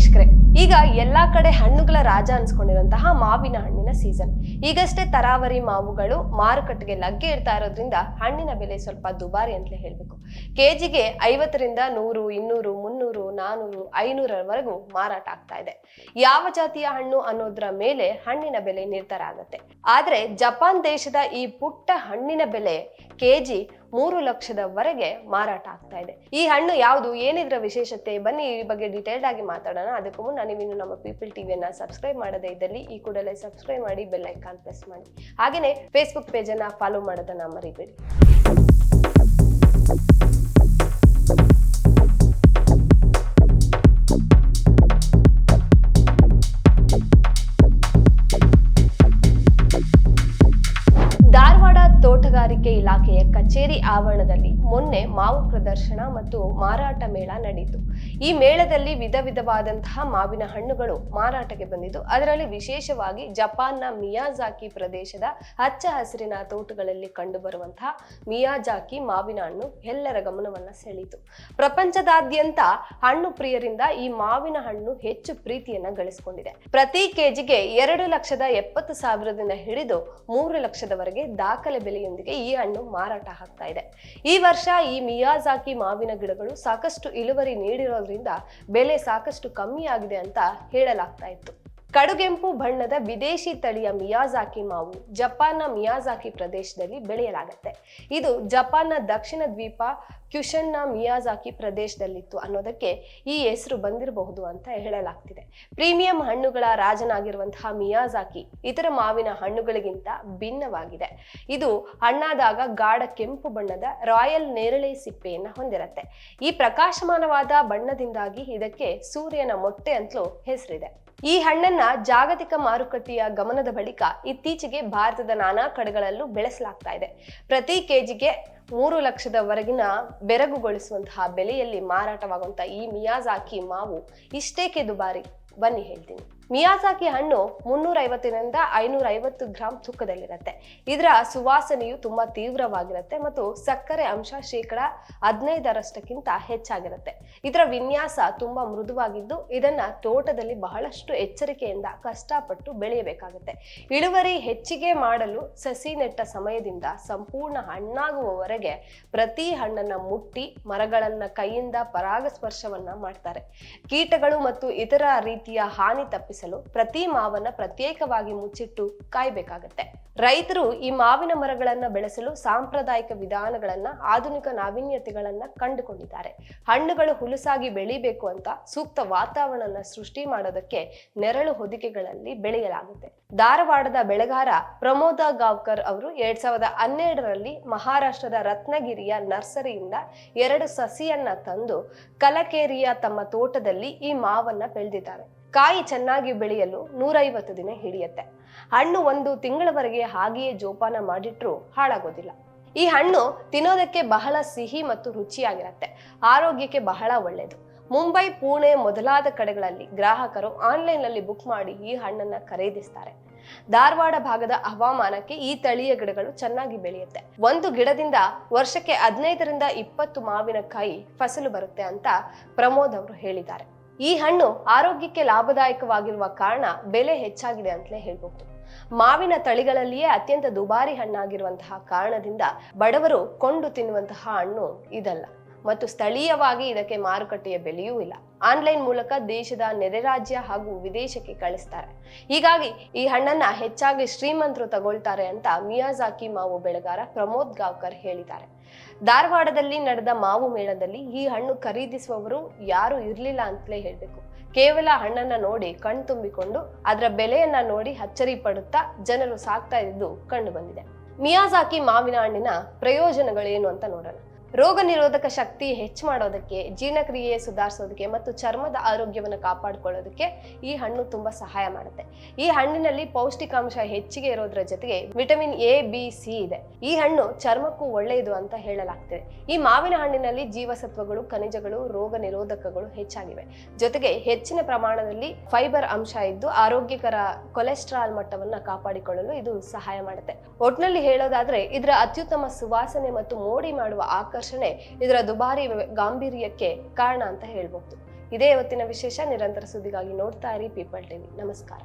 ವೀಕ್ಷಕರೇ, ಈಗ ಎಲ್ಲಾ ಕಡೆ ಹಣ್ಣುಗಳ ರಾಜ ಅನ್ಸ್ಕೊಂಡಿರುವಂತಹ ಮಾವಿನ ಹಣ್ಣಿನ ಸೀಸನ್ ಈಗಷ್ಟೇ ತರಾವರಿ ಮಾವುಗಳು ಮಾರುಕಟ್ಟೆಗೆ ಲಗ್ಗೆ ಇರ್ತಾ ಇರೋದ್ರಿಂದ ಹಣ್ಣಿನ ಬೆಲೆ ಸ್ವಲ್ಪ ದುಬಾರಿ ಅಂತಲೇ ಹೇಳ್ಬೇಕು. ಕೆಜಿಗೆ ಐವತ್ತರಿಂದ ನೂರು, ಇನ್ನೂರು, ಮುನ್ನೂರು, ನಾನೂರು ಐನೂರವರೆಗೂ ಮಾರಾಟ ಆಗ್ತಾ ಇದೆ. ಯಾವ ಜಾತಿಯ ಹಣ್ಣು ಅನ್ನೋದ್ರ ಮೇಲೆ ಹಣ್ಣಿನ ಬೆಲೆ ನಿರ್ಧಾರ ಆಗುತ್ತೆ. ಆದ್ರೆ ಜಪಾನ್ ದೇಶದ ಈ ಪುಟ್ಟ ಹಣ್ಣಿನ ಬೆಲೆ ಕೆಜಿ ಮೂರು ಲಕ್ಷದವರೆಗೆ ಮಾರಾಟ ಆಗ್ತಾ ಇದೆ. ಈ ಹಣ್ಣು ಯಾವುದು, ಏನಿದ್ರ ವಿಶೇಷತೆ, ಬನ್ನಿ ಈ ಬಗ್ಗೆ ಡೀಟೇಲ್ಡ್ ಆಗಿ ಮಾತಾಡೋಣ. ಅದಕ್ಕೂ ಮುನ್ನ ನೀವಿನ್ನು ನಮ್ಮ ಪೀಪಲ್ ಟಿವಿಯನ್ನ ಸಬ್ಸ್ಕ್ರೈಬ್ ಮಾಡದೇ ಇದ್ದಲ್ಲಿ ಈ ಕೂಡಲೇ ಸಬ್ಸ್ಕ್ರೈಬ್ ಮಾಡಿ ಬೆಲ್ ಐಕಾನ್ ಪ್ರೆಸ್ ಮಾಡಿ. ಹಾಗೆಯೇ ಫೇಸ್ಬುಕ್ ಪೇಜನ್ನು ಫಾಲೋ ಮಾಡೋದನ್ನ ಮರಿಬೇಡಿ. ಕಚೇರಿ ಆವರಣದಲ್ಲಿ ಮೊನ್ನೆ ಮಾವು ಪ್ರದರ್ಶನ ಮತ್ತು ಮಾರಾಟ ಮೇಳ ನಡೆಯಿತು. ಈ ಮೇಳದಲ್ಲಿ ವಿಧ ವಿಧವಾದಂತಹ ಮಾವಿನ ಹಣ್ಣುಗಳು ಮಾರಾಟಕ್ಕೆ ಬಂದಿದ್ದು, ಅದರಲ್ಲಿ ವಿಶೇಷವಾಗಿ ಜಪಾನ್ನ ಮಿಯಾಜಾಕಿ ಪ್ರದೇಶದ ಹಚ್ಚ ಹಸಿರಿನ ತೋಟಗಳಲ್ಲಿ ಕಂಡುಬರುವಂತಹ ಮಿಯಾಜಾಕಿ ಮಾವಿನ ಹಣ್ಣು ಎಲ್ಲರ ಗಮನವನ್ನ ಸೆಳೀತು ಪ್ರಪಂಚದಾದ್ಯಂತ ಹಣ್ಣು ಪ್ರಿಯರಿಂದ ಈ ಮಾವಿನ ಹಣ್ಣು ಹೆಚ್ಚು ಪ್ರೀತಿಯನ್ನ ಗಳಿಸಿಕೊಂಡಿದೆ. ಪ್ರತಿ ಕೆಜಿಗೆ ಎರಡು ಲಕ್ಷದ ಎಪ್ಪತ್ತು ಸಾವಿರದಿಂದ ಹಿಡಿದು ಮೂರು ಲಕ್ಷದವರೆಗೆ ದಾಖಲೆ ಬೆಲೆಯೊಂದಿಗೆ ಈ ಹಣ್ಣು ಮಾರಾಟ ಆಗ್ತಾ ಇದೆ. ಈ ವರ್ಷ ಈ ಮಿಯಾಜಾಕಿ ಮಾವಿನ ಗಿಡಗಳು ಸಾಕಷ್ಟು ಇಳುವರಿ ನೀಡಿರೋದ್ರಿಂದ ಬೆಲೆ ಸಾಕಷ್ಟು ಕಮ್ಮಿ ಆಗಿದೆ ಅಂತ ಹೇಳಲಾಗ್ತಾ ಇತ್ತು. ಕಡುಗೆಂಪು ಬಣ್ಣದ ವಿದೇಶಿ ತಳಿಯ ಮಿಯಾಜಾಕಿ ಮಾವು ಜಪಾನ್ನ ಮಿಯಾಜಾಕಿ ಪ್ರದೇಶದಲ್ಲಿ ಬೆಳೆಯಲಾಗುತ್ತೆ. ಇದು ಜಪಾನ್ನ ದಕ್ಷಿಣ ದ್ವೀಪ ಕ್ಯುಷನ್ನ ಮಿಯಾಜಾಕಿ ಪ್ರದೇಶದಲ್ಲಿತ್ತು ಅನ್ನೋದಕ್ಕೆ ಈ ಹೆಸರು ಬಂದಿರಬಹುದು ಅಂತ ಹೇಳಲಾಗ್ತಿದೆ. ಪ್ರೀಮಿಯಂ ಹಣ್ಣುಗಳ ರಾಜನಾಗಿರುವಂತಹ ಮಿಯಾಜಾಕಿ ಇತರ ಮಾವಿನ ಹಣ್ಣುಗಳಿಗಿಂತ ಭಿನ್ನವಾಗಿದೆ. ಇದು ಹಣ್ಣಾದಾಗ ಗಾಢ ಕೆಂಪು ಬಣ್ಣದ ರಾಯಲ್ ನೇರಳೆ ಸಿಪ್ಪೆಯನ್ನು ಹೊಂದಿರುತ್ತೆ. ಈ ಪ್ರಕಾಶಮಾನವಾದ ಬಣ್ಣದಿಂದಾಗಿ ಇದಕ್ಕೆ ಸೂರ್ಯನ ಮೊಟ್ಟೆ ಅಂತಲೂ ಹೆಸರಿದೆ. ಈ ಹಣ್ಣನ್ನ ಜಾಗತಿಕ ಮಾರುಕಟ್ಟೆಯ ಗಮನದ ಬಳಿಕ ಇತ್ತೀಚೆಗೆ ಭಾರತದ ನಾನಾ ಕಡೆಗಳಲ್ಲೂ ಬೆಳೆಸಲಾಗ್ತಾ ಇದೆ. ಪ್ರತಿ ಕೆಜಿಗೆ ಮೂರು ಲಕ್ಷದವರೆಗಿನ ಬೆರಗುಗೊಳಿಸುವಂತಹ ಬೆಲೆಯಲ್ಲಿ ಮಾರಾಟವಾಗುವಂತಹ ಈ ಮಿಯಾಜಾಕಿ ಮಾವು ಇಷ್ಟೇಕೆ ದುಬಾರಿ ಬನ್ನಿ ಹೇಳ್ತೀನಿ. ಮಿಯಾಜಾಕಿ ಹಣ್ಣು ಮುನ್ನೂರ ಐವತ್ತರಿಂದ ಐನೂರ ಐವತ್ತು ಗ್ರಾಂ ತೂಕದಲ್ಲಿರುತ್ತೆ. ಇದರ ಸುವಾಸನೆಯು ತುಂಬಾ ತೀವ್ರವಾಗಿರುತ್ತೆ ಮತ್ತು ಸಕ್ಕರೆ ಅಂಶ ಶೇಕಡ ಹದಿನೈದರಷ್ಟಕ್ಕಿಂತ ಹೆಚ್ಚಾಗಿರುತ್ತೆ. ಇದರ ವಿನ್ಯಾಸ ತುಂಬಾ ಮೃದುವಾಗಿದ್ದು, ಇದನ್ನ ತೋಟದಲ್ಲಿ ಬಹಳಷ್ಟು ಎಚ್ಚರಿಕೆಯಿಂದ ಕಷ್ಟಪಟ್ಟು ಬೆಳೆಯಬೇಕಾಗುತ್ತೆ. ಇಳುವರಿ ಹೆಚ್ಚಿಗೆ ಮಾಡಲು ಸಸಿ ನೆಟ್ಟ ಸಮಯದಿಂದ ಸಂಪೂರ್ಣ ಹಣ್ಣಾಗುವವರೆಗೆ ಪ್ರತಿ ಹಣ್ಣನ್ನ ಮುಟ್ಟಿ ಮರಗಳನ್ನ ಕೈಯಿಂದ ಪರಾಗಸ್ಪರ್ಶವನ್ನ ಮಾಡ್ತಾರೆ. ಕೀಟಗಳು ಮತ್ತು ಇತರ ರೀತಿಯ ಹಾನಿ ಪ್ರತಿ ಮಾವನ್ನ ಪ್ರತ್ಯೇಕವಾಗಿ ಮುಚ್ಚಿಟ್ಟು ಕಾಯ್ಬೇಕಾಗತ್ತೆ. ರೈತರು ಈ ಮಾವಿನ ಮರಗಳನ್ನ ಬೆಳೆಸಲು ಸಾಂಪ್ರದಾಯಿಕ ವಿಧಾನಗಳನ್ನ, ಆಧುನಿಕ ನಾವೀನ್ಯತೆಗಳನ್ನ ಕಂಡುಕೊಂಡಿದ್ದಾರೆ. ಹಣ್ಣುಗಳು ಹುಲುಸಾಗಿ ಬೆಳಿಬೇಕು ಅಂತ ಸೂಕ್ತ ವಾತಾವರಣ ಸೃಷ್ಟಿ ಮಾಡೋದಕ್ಕೆ ನೆರಳು ಹೊದಿಕೆಗಳಲ್ಲಿ ಬೆಳೆಯಲಾಗುತ್ತೆ. ಧಾರವಾಡದ ಬೆಳೆಗಾರ ಪ್ರಮೋದ ಗಾವ್ಕರ್ ಅವರು ಎರಡ್ ಸಾವಿರದ ಹನ್ನೆರಡರಲ್ಲಿ ಮಹಾರಾಷ್ಟ್ರದ ರತ್ನಗಿರಿಯ ನರ್ಸರಿಯಿಂದ ಎರಡು ಸಸಿಯನ್ನ ತಂದು ಕಲಕೇರಿಯ ತಮ್ಮ ತೋಟದಲ್ಲಿ ಈ ಮಾವನ್ನ ಬೆಳೆದಿದ್ದಾರೆ. ಕಾಯಿ ಚೆನ್ನಾಗಿ ಬೆಳೆಯಲು ನೂರೈವತ್ತು ದಿನ ಹಿಡಿಯುತ್ತೆ. ಹಣ್ಣು ಒಂದು ತಿಂಗಳವರೆಗೆ ಹಾಗೆಯೇ ಜೋಪಾನ ಮಾಡಿಟ್ರೂ ಹಾಳಾಗೋದಿಲ್ಲ. ಈ ಹಣ್ಣು ತಿನ್ನೋದಕ್ಕೆ ಬಹಳ ಸಿಹಿ ಮತ್ತು ರುಚಿಯಾಗಿರುತ್ತೆ. ಆರೋಗ್ಯಕ್ಕೆ ಬಹಳ ಒಳ್ಳೆಯದು ಮುಂಬೈ, ಪುಣೆ ಮೊದಲಾದ ಕಡೆಗಳಲ್ಲಿ ಗ್ರಾಹಕರು ಆನ್ಲೈನ್ನಲ್ಲಿ ಬುಕ್ ಮಾಡಿ ಈ ಹಣ್ಣನ್ನ ಖರೀದಿಸ್ತಾರೆ. ಧಾರವಾಡ ಭಾಗದ ಹವಾಮಾನಕ್ಕೆ ಈ ತಳಿಯ ಗಿಡಗಳು ಚೆನ್ನಾಗಿ ಬೆಳೆಯುತ್ತೆ. ಒಂದು ಗಿಡದಿಂದ ವರ್ಷಕ್ಕೆ ಹದಿನೈದರಿಂದ ಇಪ್ಪತ್ತು ಮಾವಿನಕಾಯಿ ಫಸಲು ಬರುತ್ತೆ ಅಂತ ಪ್ರಮೋದ್ ಅವರು ಹೇಳಿದ್ದಾರೆ. ಈ ಹಣ್ಣು ಆರೋಗ್ಯಕ್ಕೆ ಲಾಭದಾಯಕವಾಗಿರುವ ಕಾರಣ ಬೆಲೆ ಹೆಚ್ಚಾಗಿದೆ ಅಂತಲೇ ಹೇಳ್ಬೋದು ಮಾವಿನ ತಳಿಗಳಲ್ಲಿಯೇ ಅತ್ಯಂತ ದುಬಾರಿ ಹಣ್ಣಾಗಿರುವಂತಹ ಕಾರಣದಿಂದ ಬಡವರು ಕೊಂಡು ತಿನ್ನುವಂತಹ ಹಣ್ಣು ಇದಲ್ಲ. ಮತ್ತು ಸ್ಥಳೀಯವಾಗಿ ಇದಕ್ಕೆ ಮಾರುಕಟ್ಟೆಯ ಬೆಲೆಯೂ ಇಲ್ಲ. ಆನ್ಲೈನ್ ಮೂಲಕ ದೇಶದ ನೆರೆ ರಾಜ್ಯ ಹಾಗೂ ವಿದೇಶಕ್ಕೆ ಕಳಿಸ್ತಾರೆ. ಹೀಗಾಗಿ ಈ ಹಣ್ಣನ್ನ ಹೆಚ್ಚಾಗಿ ಶ್ರೀಮಂತರು ತಗೊಳ್ತಾರೆ ಅಂತ ಮಿಯಾಜಾಕಿ ಮಾವು ಬೆಳೆಗಾರ ಪ್ರಮೋದ್ ಗಾವ್ಕರ್ ಹೇಳಿದ್ದಾರೆ. ಧಾರವಾಡದಲ್ಲಿ ನಡೆದ ಮಾವು ಮೇಳದಲ್ಲಿ ಈ ಹಣ್ಣು ಖರೀದಿಸುವವರು ಯಾರು ಇರಲಿಲ್ಲ ಅಂತಲೇ ಹೇಳಬೇಕು. ಕೇವಲ ಹಣ್ಣನ್ನ ನೋಡಿ ಕಣ್ ತುಂಬಿಕೊಂಡು ಅದರ ಬೆಲೆಯನ್ನ ನೋಡಿ ಅಚ್ಚರಿ ಪಡುತ್ತಾ ಜನರು ಸಾಕ್ತಾ ಇದ್ದು ಕಂಡು ಬಂದಿದೆ. ಮಿಯಾಜಾಕಿ ಮಾವಿನ ಹಣ್ಣಿನ ಪ್ರಯೋಜನಗಳೇನು ಅಂತ ನೋಡೋಣ. ರೋಗ ನಿರೋಧಕ ಶಕ್ತಿ ಹೆಚ್ಚು ಮಾಡೋದಕ್ಕೆ, ಜೀರ್ಣಕ್ರಿಯೆ ಸುಧಾರಿಸೋದಕ್ಕೆ ಮತ್ತು ಚರ್ಮದ ಆರೋಗ್ಯವನ್ನು ಕಾಪಾಡಿಕೊಳ್ಳೋದಕ್ಕೆ ಈ ಹಣ್ಣು ತುಂಬಾ ಸಹಾಯ ಮಾಡುತ್ತೆ. ಈ ಹಣ್ಣಿನಲ್ಲಿ ಪೌಷ್ಟಿಕಾಂಶ ಹೆಚ್ಚಿಗೆ ಇರೋದ್ರ ಜೊತೆಗೆ ವಿಟಮಿನ್ ಎ, ಬಿ, ಸಿ ಇದೆ. ಈ ಹಣ್ಣು ಚರ್ಮಕ್ಕೂ ಒಳ್ಳೆಯದು ಅಂತ ಹೇಳಲಾಗ್ತಿದೆ. ಈ ಮಾವಿನ ಹಣ್ಣಿನಲ್ಲಿ ಜೀವಸತ್ವಗಳು, ಖನಿಜಗಳು, ರೋಗ ನಿರೋಧಕಗಳು ಹೆಚ್ಚಾಗಿವೆ. ಜೊತೆಗೆ ಹೆಚ್ಚಿನ ಪ್ರಮಾಣದಲ್ಲಿ ಫೈಬರ್ ಅಂಶ ಇದ್ದು ಆರೋಗ್ಯಕರ ಕೊಲೆಸ್ಟ್ರಾಲ್ ಮಟ್ಟವನ್ನ ಕಾಪಾಡಿಕೊಳ್ಳಲು ಇದು ಸಹಾಯ ಮಾಡುತ್ತೆ. ಒಟ್ನಲ್ಲಿ ಹೇಳೋದಾದ್ರೆ, ಇದರ ಅತ್ಯುತ್ತಮ ಸುವಾಸನೆ ಮತ್ತು ಮೋಡಿ ಮಾಡುವ ಆಕರ್ಷಣೆ ಇದರ ದುಬಾರಿ ಗಾಂಭೀರ್ಯಕ್ಕೆ ಕಾರಣ ಅಂತ ಹೇಳ್ಬಹುದು. ಇದೇ ಇವತ್ತಿನ ವಿಶೇಷ, ನಿರಂತರ ಸುದ್ದಿಗಾಗಿ ನೋಡ್ತಾ ಇರಿ ಪೀಪಲ್ ಟಿವಿ ನಮಸ್ಕಾರ.